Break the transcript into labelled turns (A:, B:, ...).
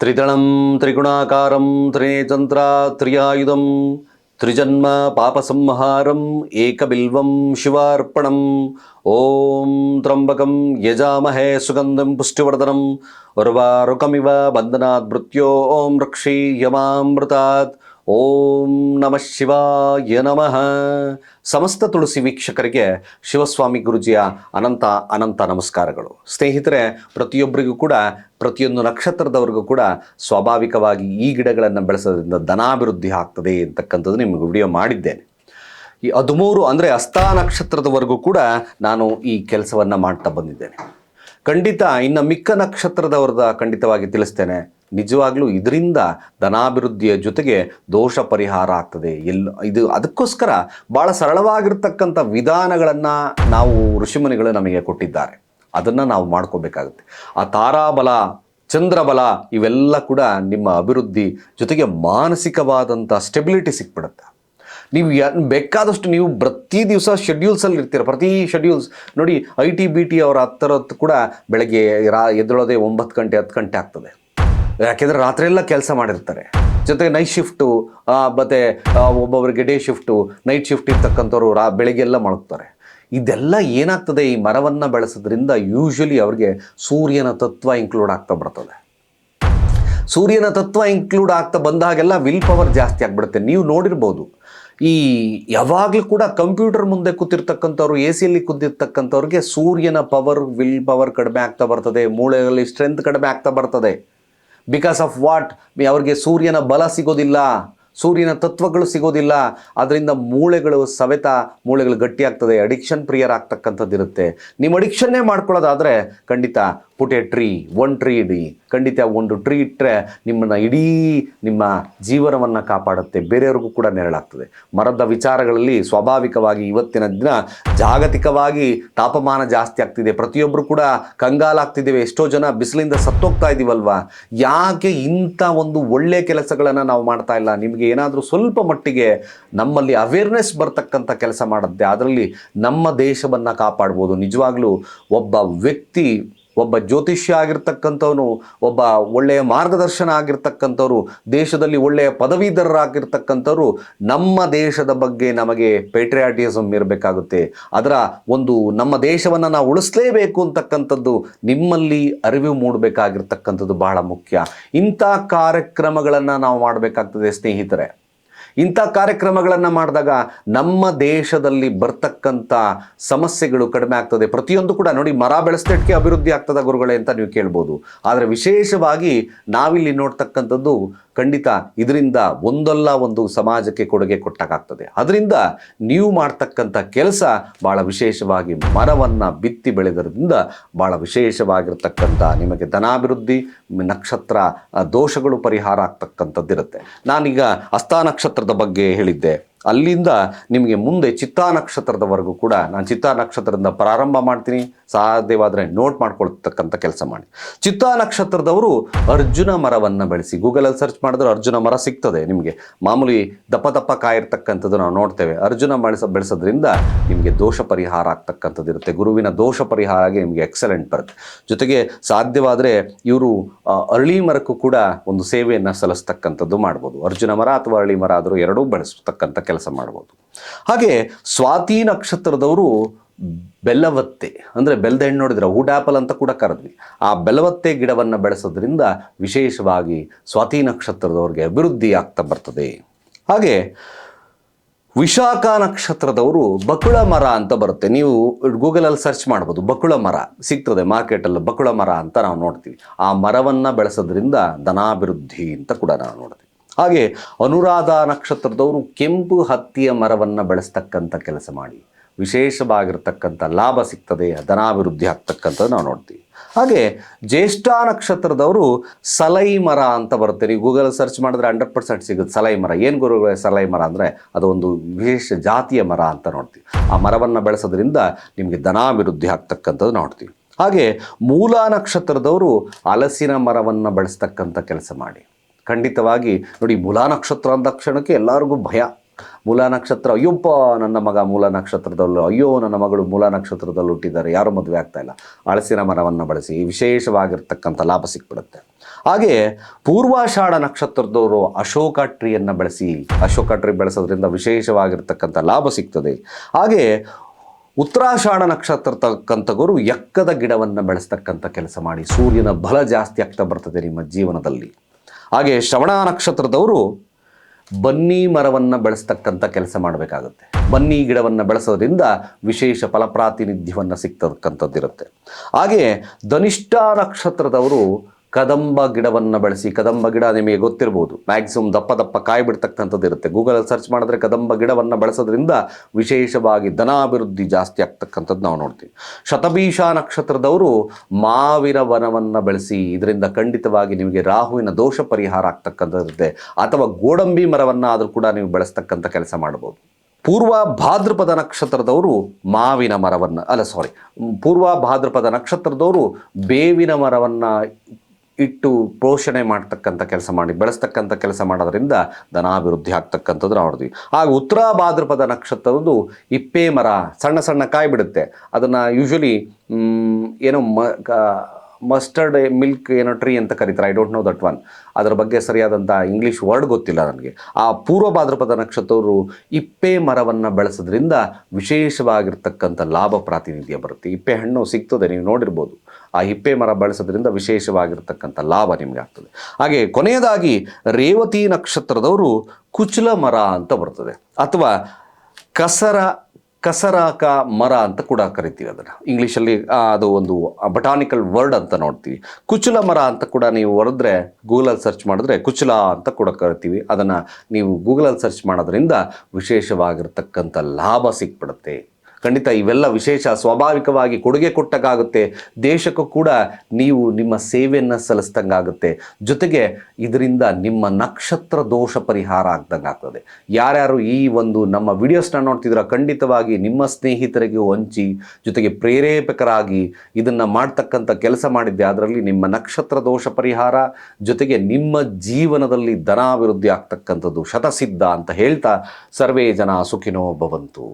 A: త్రిదళం త్రిగుణాకారం త్రినేచంద్ర త్రియాయుధం త్రిజన్మ పాపసంహారం ఏకబిల్వం శివార్పణం ఓం త్రంబకం యజామహే సుగంధం పుష్టివర్ధనం ఉర్వారుకమివ బంధనాద్ మృత్యో ఓం రక్షీయమామృతాత్ ಓಂ ನಮಃ ಶಿವಾಯ ನಮಃ. ಸಮಸ್ತ ತುಳಸಿ ವೀಕ್ಷಕರಿಗೆ ಶಿವಸ್ವಾಮಿ ಗುರುಜಿಯ ಅನಂತ ಅನಂತ ನಮಸ್ಕಾರಗಳು. ಸ್ನೇಹಿತರೆ, ಪ್ರತಿಯೊಬ್ಬರಿಗೂ ಕೂಡ, ಪ್ರತಿಯೊಂದು ನಕ್ಷತ್ರದವರಿಗೂ ಕೂಡ ಸ್ವಾಭಾವಿಕವಾಗಿ ಈ ಗಿಡಗಳನ್ನು ಬೆಳೆಸೋದ್ರಿಂದ ಧನಾಭಿವೃದ್ಧಿ ಆಗ್ತದೆ ಅಂತಕ್ಕಂಥದ್ದು ನಿಮಗೆ ವಿಡಿಯೋ ಮಾಡಿದ್ದೇನೆ. ಈ ಹದಿಮೂರು ಅಂದರೆ ಹಸ್ತ ನಕ್ಷತ್ರದವರೆಗೂ ಕೂಡ ನಾನು ಈ ಕೆಲಸವನ್ನು ಮಾಡ್ತಾ ಬಂದಿದ್ದೇನೆ. ಖಂಡಿತ ಇನ್ನು ಮಿಕ್ಕ ನಕ್ಷತ್ರದವ್ರದ ಖಂಡಿತವಾಗಿ ತಿಳಿಸ್ತೇನೆ. ನಿಜವಾಗ್ಲೂ ಇದರಿಂದ ಧನಾಭಿವೃದ್ಧಿಯ ಜೊತೆಗೆ ದೋಷ ಪರಿಹಾರ ಆಗ್ತದೆ. ಎಲ್ಲ ಇದು ಅದಕ್ಕೋಸ್ಕರ ಭಾಳ ಸರಳವಾಗಿರ್ತಕ್ಕಂಥ ವಿಧಾನಗಳನ್ನು ನಾವು ಋಷಿಮುನಿಗಳು ನಮಗೆ ಕೊಟ್ಟಿದ್ದಾರೆ. ಅದನ್ನು ನಾವು ಮಾಡ್ಕೋಬೇಕಾಗುತ್ತೆ. ಆ ತಾರಾಬಲ, ಚಂದ್ರಬಲ ಇವೆಲ್ಲ ಕೂಡ ನಿಮ್ಮ ಅಭಿವೃದ್ಧಿ ಜೊತೆಗೆ ಮಾನಸಿಕವಾದಂಥ ಸ್ಟೆಬಿಲಿಟಿ ಸಿಕ್ಬಿಡುತ್ತೆ. ನೀವು ಬೇಕಾದಷ್ಟು ನೀವು ಪ್ರತಿ ದಿವಸ ಶೆಡ್ಯೂಲ್ಸಲ್ಲಿ ಇರ್ತೀರ. ಪ್ರತಿ ಶೆಡ್ಯೂಲ್ಸ್ ನೋಡಿ, ಐ ಟಿ ಬಿ ಟಿ ಅವರ ಹತ್ತರತ್ತು ಕೂಡ ಬೆಳಗ್ಗೆ ರಾ, ಎದ್ದೇಳೋದೇ ಒಂಬತ್ತು ಗಂಟೆ, ಹತ್ತು ಗಂಟೆ ಆಗ್ತದೆ. ಯಾಕೆಂದರೆ ರಾತ್ರಿ ಎಲ್ಲ ಕೆಲಸ ಮಾಡಿರ್ತಾರೆ. ಜೊತೆಗೆ ನೈಟ್ ಶಿಫ್ಟು ಮತ್ತು ಒಬ್ಬೊಬ್ಬರಿಗೆ ಡೇ ಶಿಫ್ಟು ನೈಟ್ ಶಿಫ್ಟ್ ಇರ್ತಕ್ಕಂಥವ್ರು ರಾ ಬೆಳಗ್ಗೆಲ್ಲ ಮಲಗ್ತಾರೆ. ಇದೆಲ್ಲ ಏನಾಗ್ತದೆ? ಈ ಮರವನ್ನು ಬೆಳೆಸೋದ್ರಿಂದ ಯೂಶ್ವಲಿ ಅವ್ರಿಗೆ ಸೂರ್ಯನ ತತ್ವ ಇನ್ಕ್ಲೂಡ್ ಆಗ್ತಾ ಬರ್ತದೆ. ಸೂರ್ಯನ ತತ್ವ ಇನ್ಕ್ಲೂಡ್ ಆಗ್ತಾ ಬಂದಾಗೆಲ್ಲ ವಿಲ್ ಪವರ್ ಜಾಸ್ತಿ ಆಗಿಬಿಡುತ್ತೆ. ನೀವು ನೋಡಿರ್ಬೋದು. ಈ ಯಾವಾಗಲೂ ಕೂಡ ಕಂಪ್ಯೂಟರ್ ಮುಂದೆ ಕೂತಿರ್ತಕ್ಕಂಥವ್ರು ಎ ಸಿಯಲ್ಲಿ ಕೂತಿರ್ತಕ್ಕಂಥವ್ರಿಗೆ ಸೂರ್ಯನ ಪವರ್ ವಿಲ್ ಪವರ್ ಕಡಿಮೆ ಆಗ್ತಾ ಬರ್ತದೆ. ಮೂಳೆಗಳಲ್ಲಿ ಸ್ಟ್ರೆಂತ್ ಕಡಿಮೆ ಆಗ್ತಾ ಬರ್ತದೆ. ಬಿಕಾಸ್ ಆಫ್ ವಾಟ್ ಅವ್ರಿಗೆ ಸೂರ್ಯನ ಬಲ ಸಿಗೋದಿಲ್ಲ. ಸೂರ್ಯನ ತತ್ವಗಳು ಸಿಗೋದಿಲ್ಲ. ಅದರಿಂದ ಮೂಳೆಗಳು ಸವೆತ ಮೂಳೆಗಳು ಗಟ್ಟಿಯಾಗ್ತದೆ. ಅಡಿಕ್ಷನ್ ಪ್ರಿಯರ್ ಇರುತ್ತೆ ನಿಮ್ಮ ಅಡಿಕ್ಷನ್ನೇ ಮಾಡ್ಕೊಳ್ಳೋದಾದರೆ ಖಂಡಿತ put a tree one tree ಇಡಿ. ಖಂಡಿತ ಒಂದು ಟ್ರೀ ಇಟ್ಟರೆ ನಿಮ್ಮನ್ನು ಇಡೀ ನಿಮ್ಮ ಜೀವನವನ್ನು ಕಾಪಾಡುತ್ತೆ. ಬೇರೆಯವ್ರಿಗೂ ಕೂಡ ನೆರಳಾಗ್ತದೆ. ಮರದ ವಿಚಾರಗಳಲ್ಲಿ ಸ್ವಾಭಾವಿಕವಾಗಿ ಇವತ್ತಿನ ದಿನ ಜಾಗತಿಕವಾಗಿ ತಾಪಮಾನ ಜಾಸ್ತಿ ಆಗ್ತಿದೆ. ಪ್ರತಿಯೊಬ್ಬರು ಕೂಡ ಕಂಗಾಲಾಗ್ತಿದ್ದೇವೆ ಎಷ್ಟೋ ಜನ ಬಿಸಿಲಿಂದ ಸತ್ತೋಗ್ತಾ ಇದ್ದೀವಲ್ವ ಯಾಕೆ ಇಂಥ ಒಂದು ಒಳ್ಳೆಯ ಕೆಲಸಗಳನ್ನು ನಾವು ಮಾಡ್ತಾ ಇಲ್ಲ? ನಿಮಗೆ ಏನಾದರೂ ಸ್ವಲ್ಪ ಮಟ್ಟಿಗೆ ನಮ್ಮಲ್ಲಿ ಅವೇರ್ನೆಸ್ ಬರ್ತಕ್ಕಂಥ ಕೆಲಸ ಮಾಡುತ್ತೆ. ಅದರಲ್ಲಿ ನಮ್ಮ ದೇಶವನ್ನು ಕಾಪಾಡ್ಬೋದು. ನಿಜವಾಗ್ಲೂ ಒಬ್ಬ ವ್ಯಕ್ತಿ ಒಬ್ಬ ಜ್ಯೋತಿಷ್ಯ ಆಗಿರ್ತಕ್ಕಂಥವನು, ಒಬ್ಬ ಒಳ್ಳೆಯ ಮಾರ್ಗದರ್ಶನ ಆಗಿರ್ತಕ್ಕಂಥವ್ರು, ದೇಶದಲ್ಲಿ ಒಳ್ಳೆಯ ಪದವೀಧರರಾಗಿರ್ತಕ್ಕಂಥವ್ರು, ನಮ್ಮ ದೇಶದ ಬಗ್ಗೆ ನಮಗೆ ಪೇಟ್ರಿಯಾಟಿಸಮ್ ಇರಬೇಕಾಗುತ್ತೆ. ಅದರ ಒಂದು ನಮ್ಮ ದೇಶವನ್ನು ನಾವು ಉಳಿಸಲೇಬೇಕು ಅಂತಕ್ಕಂಥದ್ದು ನಿಮ್ಮಲ್ಲಿ ಅರಿವು ಮೂಡಬೇಕಾಗಿರ್ತಕ್ಕಂಥದ್ದು ಬಹಳ ಮುಖ್ಯ. ಇಂಥ ಕಾರ್ಯಕ್ರಮಗಳನ್ನು ನಾವು ಮಾಡಬೇಕಾಗ್ತದೆ ಸ್ನೇಹಿತರೆ. ಇಂಥ ಕಾರ್ಯಕ್ರಮಗಳನ್ನು ಮಾಡಿದಾಗ ನಮ್ಮ ದೇಶದಲ್ಲಿ ಬರ್ತಕ್ಕಂಥ ಸಮಸ್ಯೆಗಳು ಕಡಿಮೆ ಆಗ್ತದೆ. ಪ್ರತಿಯೊಂದು ಕೂಡ ನೋಡಿ ಮರ ಬೆಳೆಸ್ದಕ್ಕೆ ಅಭಿವೃದ್ಧಿ ಆಗ್ತದ ಗುರುಗಳೇ ಅಂತ ನೀವು ಕೇಳ್ಬೋದು. ಆದರೆ ವಿಶೇಷವಾಗಿ ನಾವಿಲ್ಲಿ ನೋಡ್ತಕ್ಕಂಥದ್ದು ಖಂಡಿತ ಇದರಿಂದ ಒಂದಲ್ಲ ಒಂದು ಸಮಾಜಕ್ಕೆ ಕೊಡುಗೆ ಕೊಟ್ಟಾಗ್ತದೆ ಅದರಿಂದ ನೀವು ಮಾಡ್ತಕ್ಕಂಥ ಕೆಲಸ ಭಾಳ ವಿಶೇಷವಾಗಿ ಮರವನ್ನು ಬಿತ್ತಿ ಬೆಳೆದರಿಂದ ಭಾಳ ವಿಶೇಷವಾಗಿರ್ತಕ್ಕಂಥ ನಿಮಗೆ ಧನಾಭಿವೃದ್ಧಿ, ನಕ್ಷತ್ರ, ದೋಷಗಳು ಪರಿಹಾರ ಆಗ್ತಕ್ಕಂಥದ್ದಿರುತ್ತೆ. ನಾನೀಗ ಹಸ್ತ ನಕ್ಷತ್ರದ ಬಗ್ಗೆ ಹೇಳಿದ್ದೆ. ಅಲ್ಲಿಂದ ನಿಮಗೆ ಮುಂದೆ ಚಿತ್ತಾ ನಕ್ಷತ್ರದವರೆಗೂ ಕೂಡ ನಾನು ಚಿತ್ತಾ ನಕ್ಷತ್ರದಿಂದ ಪ್ರಾರಂಭ ಮಾಡ್ತೀನಿ. ಸಾಧ್ಯವಾದರೆ ನೋಟ್ ಮಾಡ್ಕೊಳ್ತಕ್ಕಂಥ ಕೆಲಸ ಮಾಡಿ. ಚಿತ್ತಾ ನಕ್ಷತ್ರದವರು ಅರ್ಜುನ ಮರವನ್ನು ಬೆಳೆಸಿ ಗೂಗಲಲ್ಲಿ ಸರ್ಚ್ ಮಾಡಿದ್ರೆ ಅರ್ಜುನ ಮರ ಸಿಗ್ತದೆ ನಿಮಗೆ. ಮಾಮೂಲಿ ದಪ್ಪ ದಪ್ಪ ಕಾಯಿರ್ತಕ್ಕಂಥದ್ದು ನಾವು ನೋಡ್ತೇವೆ. ಅರ್ಜುನ ಬೆಳೆಸ ಬೆಳೆಸೋದ್ರಿಂದ ನಿಮಗೆ ದೋಷ ಪರಿಹಾರ ಆಗ್ತಕ್ಕಂಥದ್ದು ಇರುತ್ತೆ. ಗುರುವಿನ ದೋಷ ಪರಿಹಾರ ಆಗಿ ನಿಮಗೆ ಎಕ್ಸಲೆಂಟ್ ಬರುತ್ತೆ. ಜೊತೆಗೆ ಸಾಧ್ಯವಾದರೆ ಇವರು ಅರಳಿ ಮರಕ್ಕೂ ಕೂಡ ಒಂದು ಸೇವೆಯನ್ನು ಸಲ್ಲಿಸ್ತಕ್ಕಂಥದ್ದು ಮಾಡ್ಬೋದು. ಅರ್ಜುನ ಮರ ಅಥವಾ ಅರಳಿ ಮರ ಆದರೂ ಎರಡೂ ಬೆಳೆಸ್ತಕ್ಕಂಥ ಕೆಲಸ ಮಾಡ್ಬೋದು. ಹಾಗೆ ಸ್ವಾತಿ ನಕ್ಷತ್ರದವರು ಬೆಲ್ಲವತ್ತೆ, ಅಂದರೆ ಬೆಲ್ಲದ ಹೆಣ್ಣು ನೋಡಿದ್ರೆ ವುಡ್ ಆ್ಯಪಲ್ ಅಂತ ಕೂಡ ಕರೆದ್ವಿ. ಆ ಬೆಲ್ಲವತ್ತೆ ಗಿಡವನ್ನು ಬೆಳೆಸೋದ್ರಿಂದ ವಿಶೇಷವಾಗಿ ಸ್ವಾತಿ ನಕ್ಷತ್ರದವ್ರಿಗೆ ಅಭಿವೃದ್ಧಿ ಆಗ್ತಾ ಬರ್ತದೆ. ಹಾಗೆ ವಿಶಾಖ ನಕ್ಷತ್ರದವರು ಬಕುಳ ಮರ ಅಂತ ಬರುತ್ತೆ. ನೀವು ಗೂಗಲಲ್ಲಿ ಸರ್ಚ್ ಮಾಡ್ಬೋದು, ಬಕುಳ ಮರ. ಸಿಗ್ತದೆ ಮಾರ್ಕೆಟಲ್ಲಿ ಬಕುಳ ಮರ ಅಂತ ನಾವು ನೋಡ್ತೀವಿ. ಆ ಮರವನ್ನು ಬೆಳೆಸೋದ್ರಿಂದ ಧನಾಭಿವೃದ್ಧಿ ಅಂತ ಕೂಡ ನಾವು ನೋಡ್ತೀವಿ. ಹಾಗೆ ಅನುರಾಧ ನಕ್ಷತ್ರದವರು ಕೆಂಪು ಹತ್ತಿಯ ಮರವನ್ನು ಬೆಳೆಸ್ತಕ್ಕಂಥ ಕೆಲಸ ಮಾಡಿ. ವಿಶೇಷವಾಗಿರ್ತಕ್ಕಂಥ ಲಾಭ ಸಿಗ್ತದೆ, ಧನಾಭಿವೃದ್ಧಿ ಆಗ್ತಕ್ಕಂಥದ್ದು ನಾವು ನೋಡ್ತೀವಿ. ಹಾಗೆ ಜ್ಯೇಷ್ಠ ನಕ್ಷತ್ರದವರು ಸಲೈ ಮರ ಅಂತ ಬರುತ್ತೆ ನೀವು ಗೂಗಲ್ ಸರ್ಚ್ ಮಾಡಿದ್ರೆ ಹಂಡ್ರೆಡ್ ಪರ್ಸೆಂಟ್ ಸಿಗುತ್ತೆ ಸಲೈ ಮರ. ಏನು ಗುರುಗಳೇ ಸಲೈ ಮರ ಅಂದರೆ ಅದು ಒಂದು ವಿಶೇಷ ಜಾತಿಯ ಮರ ಅಂತ ನೋಡ್ತೀವಿ. ಆ ಮರವನ್ನು ಬೆಳೆಸೋದ್ರಿಂದ ನಿಮಗೆ ಧನಾಭಿವೃದ್ಧಿ ಆಗ್ತಕ್ಕಂಥದ್ದು ನೋಡ್ತೀವಿ. ಹಾಗೆ ಮೂಲ ನಕ್ಷತ್ರದವರು ಹಲಸಿನ ಮರವನ್ನು ಬೆಳೆಸ್ತಕ್ಕಂಥ ಕೆಲಸ ಮಾಡಿ. ಖಂಡಿತವಾಗಿ. ನೋಡಿ, ಮುಲಾ ನಕ್ಷತ್ರ ಅಂದ ಕ್ಷಣಕ್ಕೆ ಎಲ್ಲರಿಗೂ ಭಯ. ಮೂಲ ನಕ್ಷತ್ರ ಅಯ್ಯಪ್ಪ ನನ್ನ ಮಗ ಮೂಲ ನಕ್ಷತ್ರದಲ್ಲೂ, ಅಯ್ಯೋ, ನನ್ನ ಮಗಳು ಮೂಲ ನಕ್ಷತ್ರದಲ್ಲಿ ಹುಟ್ಟಿದ್ದಾರೆ. ಯಾರು ಮದುವೆ ಆಗ್ತಾ ಇಲ್ಲ. ಅಳಸಿನ ಮರವನ್ನು ಬಳಸಿ ವಿಶೇಷವಾಗಿರ್ತಕ್ಕಂಥ ಲಾಭ ಸಿಕ್ಬಿಡುತ್ತೆ. ಹಾಗೆ ಪೂರ್ವಾಷಾಢ ನಕ್ಷತ್ರದವರು ಅಶೋಕ ಟ್ರೀಯನ್ನು ಬೆಳೆಸಿ, ಅಶೋಕ ಟ್ರೀ ಬೆಳೆಸೋದ್ರಿಂದ ವಿಶೇಷವಾಗಿರ್ತಕ್ಕಂಥ ಲಾಭ ಸಿಗ್ತದೆ. ಹಾಗೆ ಉತ್ತರಾಷಾಢ ನಕ್ಷತ್ರ ತಕ್ಕಂಥವರು ಎಕ್ಕದ ಗಿಡವನ್ನು ಬೆಳೆಸ್ತಕ್ಕಂಥ ಕೆಲಸ ಮಾಡಿ, ಸೂರ್ಯನ ಬಲ ಜಾಸ್ತಿ ಆಗ್ತಾ ಬರ್ತದೆ ನಿಮ್ಮ ಜೀವನದಲ್ಲಿ. ಹಾಗೆ ಶ್ರವಣ ನಕ್ಷತ್ರದವರು ಬನ್ನಿ ಮರವನ್ನು ಬೆಳೆಸ್ತಕ್ಕಂಥ ಕೆಲಸ ಮಾಡಬೇಕಾಗುತ್ತೆ. ಬನ್ನಿ ಗಿಡವನ್ನು ಬೆಳೆಸೋದ್ರಿಂದ ವಿಶೇಷ ಫಲಪ್ರಾತಿನಿಧ್ಯವನ್ನು ಸಿಗ್ತಕ್ಕಂಥದ್ದಿರುತ್ತೆ. ಹಾಗೆ ಧನಿಷ್ಠ ನಕ್ಷತ್ರದವರು ಕದಂಬ ಗಿಡವನ್ನು ಬೆಳೆಸಿ, ಕದಂಬ ಗಿಡ ನಿಮಗೆ ಗೊತ್ತಿರ್ಬೋದು. ಮ್ಯಾಕ್ಸಿಮಮ್ ದಪ್ಪ ದಪ್ಪ ಕಾಯಿ ಬಿಡ್ತಕ್ಕಂಥದ್ದು ಇರುತ್ತೆ ಗೂಗಲಲ್ಲಿ ಸರ್ಚ್ ಮಾಡಿದ್ರೆ ಕದಂಬ ಗಿಡವನ್ನು ಬೆಳೆಸೋದ್ರಿಂದ ವಿಶೇಷವಾಗಿ ಧನಾಭಿವೃದ್ಧಿ ಜಾಸ್ತಿ ಆಗ್ತಕ್ಕಂಥದ್ದು ನಾವು ನೋಡ್ತೀವಿ. ಶತಭೀಷ ನಕ್ಷತ್ರದವರು ಮಾವಿನ ವನವನ್ನು ಬೆಳೆಸಿ, ಇದರಿಂದ ಖಂಡಿತವಾಗಿ ನಿಮಗೆ ರಾಹುವಿನ ದೋಷ ಪರಿಹಾರ ಆಗ್ತಕ್ಕಂಥದ್ದಿರುತ್ತೆ ಅಥವಾ ಗೋಡಂಬಿ ಮರವನ್ನು ಆದರೂ ಕೂಡ ನೀವು ಬೆಳೆಸ್ತಕ್ಕಂಥ ಕೆಲಸ ಮಾಡ್ಬೋದು. ಪೂರ್ವ ಭಾದ್ರಪದ ನಕ್ಷತ್ರದವರು ಮಾವಿನ ಮರವನ್ನು, ಅಲ್ಲ ಸಾರಿ ಪೂರ್ವ ಭಾದ್ರಪದ ನಕ್ಷತ್ರದವರು ಬೇವಿನ ಮರವನ್ನು ಇಟ್ಟು ಪೋಷಣೆ ಮಾಡ್ತಕ್ಕಂಥ ಕೆಲಸ ಮಾಡಿ, ಬೆಳೆಸ್ತಕ್ಕಂಥ ಕೆಲಸ ಮಾಡೋದ್ರಿಂದ ಧನಾಭಿವೃದ್ಧಿ ಆಗ್ತಕ್ಕಂಥದ್ದು ನಾವು ನೋಡ್ತೀವಿ ಹಾಗೆ ಉತ್ತರ ಭಾದ್ರಪದ ನಕ್ಷತ್ರದ್ದು ಇಪ್ಪೆ ಮರ, ಸಣ್ಣ ಸಣ್ಣ ಕಾಯಿ ಬಿಡುತ್ತೆ. ಅದನ್ನು ಯೂಶ್ವಲಿ ಏನೋ ಮ ಮಸ್ಟರ್ಡ್ ಮಿಲ್ಕ್ ಏನೋ ಟ್ರೀ ಅಂತ ಕರೀತಾರೆ. I don't know that one ಅದರ ಬಗ್ಗೆ ಸರಿಯಾದಂಥ ಇಂಗ್ಲೀಷ್ ವರ್ಡ್ ಗೊತ್ತಿಲ್ಲ ನನಗೆ. ಆ ಪೂರ್ವ ಭಾದ್ರಪದ ನಕ್ಷತ್ರವರು ಇಪ್ಪೆ ಮರವನ್ನು ಬೆಳೆಸೋದ್ರಿಂದ ವಿಶೇಷವಾಗಿರ್ತಕ್ಕಂಥ ಲಾಭ ಪ್ರಾತಿನಿಧ್ಯ ಬರುತ್ತೆ. ಇಪ್ಪೆ ಹಣ್ಣು ಸಿಗ್ತದೆ, ನೀವು ನೋಡಿರ್ಬೋದು. ಆ ಹಿಪ್ಪೆ ಮರ ಬೆಳೆಸೋದ್ರಿಂದ ವಿಶೇಷವಾಗಿರ್ತಕ್ಕಂಥ ಲಾಭ ನಿಮಗೆ ಆಗ್ತದೆ. ಹಾಗೆ ಕೊನೆಯದಾಗಿ ರೇವತಿ ನಕ್ಷತ್ರದವರು ಕುಚಲ ಮರ ಅಂತ ಬರ್ತದೆ. ಅಥವಾ ಕಸರ ಕಸರಾಕ ಮರ ಅಂತ ಕೂಡ ಕರಿತೀವಿ ಅದನ್ನು. ಇಂಗ್ಲೀಷಲ್ಲಿ ಅದು ಒಂದು ಬಟಾನಿಕಲ್ ವರ್ಡ್ ಅಂತ ನೋಡ್ತೀವಿ. ಕುಚುಲ ಮರ ಅಂತ ಕೂಡ ನೀವು ಹೊರದ್ರೆ ಗೂಗಲಲ್ಲಿ ಸರ್ಚ್ ಮಾಡಿದ್ರೆ ಕುಚುಲ ಅಂತ ಕೂಡ ಕರಿತೀವಿ. ಅದನ್ನು ನೀವು ಗೂಗಲಲ್ಲಿ ಸರ್ಚ್ ಮಾಡೋದ್ರಿಂದ ವಿಶೇಷವಾಗಿರ್ತಕ್ಕಂಥ ಲಾಭ ಸಿಕ್ಬಿಡುತ್ತೆ. ಖಂಡಿತ ಇವೆಲ್ಲ ವಿಶೇಷ, ಸ್ವಾಭಾವಿಕವಾಗಿ ಕೊಡುಗೆ ಕೊಟ್ಟಕ್ಕಾಗುತ್ತೆ. ದೇಶಕ್ಕೂ ಕೂಡ ನೀವು ನಿಮ್ಮ ಸೇವೆಯನ್ನು ಸಲ್ಲಿಸ್ದಂಗಾಗುತ್ತೆ. ಜೊತೆಗೆ ಇದರಿಂದ ನಿಮ್ಮ ನಕ್ಷತ್ರ ದೋಷ ಪರಿಹಾರ ಆಗ್ತದೆ ಯಾರ್ಯಾರು ಈ ಒಂದು ನಮ್ಮ ವಿಡಿಯೋಸ್ನ ನೋಡ್ತಿದ್ರ ಖಂಡಿತವಾಗಿ ನಿಮ್ಮ ಸ್ನೇಹಿತರಿಗೆ ಹಂಚಿ ಜೊತೆಗೆ ಪ್ರೇರೇಪಕರಾಗಿ ಇದನ್ನು ಮಾಡ್ತಕ್ಕಂಥ ಕೆಲಸ ಮಾಡಿದ್ದೆ. ಅದರಲ್ಲಿ ನಿಮ್ಮ ನಕ್ಷತ್ರ ದೋಷ ಪರಿಹಾರ, ಜೊತೆಗೆ ನಿಮ್ಮ ಜೀವನದಲ್ಲಿ ಧನಾಭಿವೃದ್ಧಿ ಆಗ್ತಕ್ಕಂಥದ್ದು ಶತಸಿದ್ಧ ಅಂತ ಹೇಳ್ತಾ ಸರ್ವೇ ಜನ ಸುಖಿನೋ ಭವಂತು.